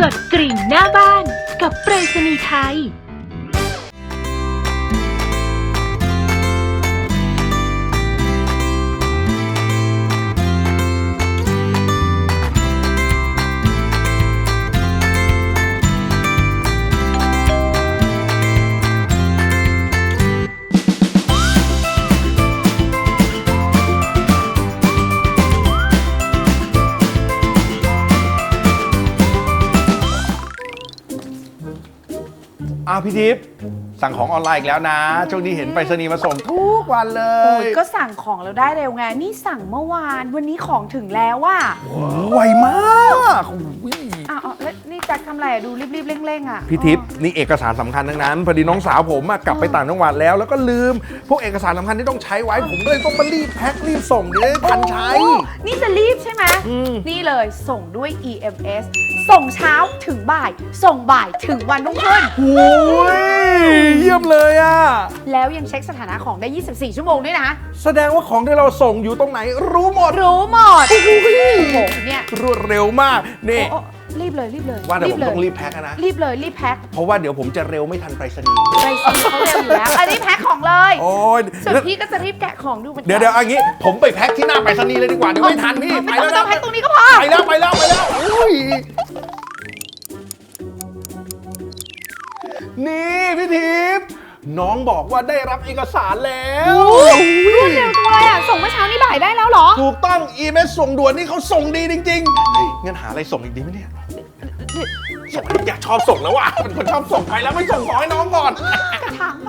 กดกริ่งหน้าบ้านกับไปรษณีย์ไทย อ้าวพี่ทิพย์สั่งของออนไลน์อีกแล้วนะ ช่วงนี้เห็นไปรษณีย์มาส่งทุกวันเลโอ้ย ยก็สั่งของแล้วได้เร็วไง นี่สั่งเมื่อวาน วันนี้ของถึงแล้วว่ะโอ้โหไวมากโอ้โหอ้าวแล้วนี่แจ็คทำอะไรอะดูรีบๆเร่งๆอะพี่ทิพย์นี่เอกสารสำคัญทั้งนั้น พอดีน้องสาวผมอะกลับไปต่างจังหวัดแล้ว แล้วก็ลืม พวกเอกสารสำคัญที่ต้องใช้ไว้ ผมก็เลยต้องมารีบแพ็ครีบส่งเดี๋ยวได้ทันใช้ โอ้นี่จะรีบใช่ไหม อืม นี่เลยส่งด้วย EMS ส่งเช้าถึงบ่าย ส่งบ่ายถึงวันรุ่งขึ้น โอ้ยเยี่ยมเลยอะแล้วยังเช็คสถานะของได้ 24 ชั่วโมงด้วยนะ แสดงว่าของที่เราส่งอยู่ตรงไหนรู้หมด รู้หมด โอ้โหเนี่ยรวดเร็วมาก นี่ โอ้โอ้รีบเลยรีบเลยว่าแต่ผมเลยต้องรีบแพ็คอะนะ รีบเลยรีบแพ็คเพราะว่าเดี๋ยวผมจะเร็วไม่ทันไปรษณีย์ไปซื้อเขาเร็วอยู่แล้วอันนี้แพ็คของเลยโอ้ยส่วนพี่ก็จะรีบแกะของดูหมือนกันเดี๋ยวเดี๋ยวเอันนี้ ผมไปแพ็คที่หน้าไปรษณีย์เลยดีกว่าเดี๋ยวไม่ทันพี่ไปไม่ต้แล้องวไม่ต้องแพ็คตรงนี้ก็พอ ไปแล้วไปแล้วไปแล้วอุ้ย นี่พี่ทิพย์น้องบอกว่าได้รับเอกสารแล้วรวดเร็วจังเลยอะ ส่งเมื่อเช้านี้บ่ายได้แล้วเหรอ ถูกต้องอีเมลส่งด่วนนี่เขาส่งดีจริงๆเฮ้ยงั้นหาอะไรส่งอีกดีไหมเนี่ยส่งอะไรอยากชอบส่งแล้วว่ะเป็นคนชอบส่งไปแล้วไม่ส่งขอให้น้องก่อนกระถางไป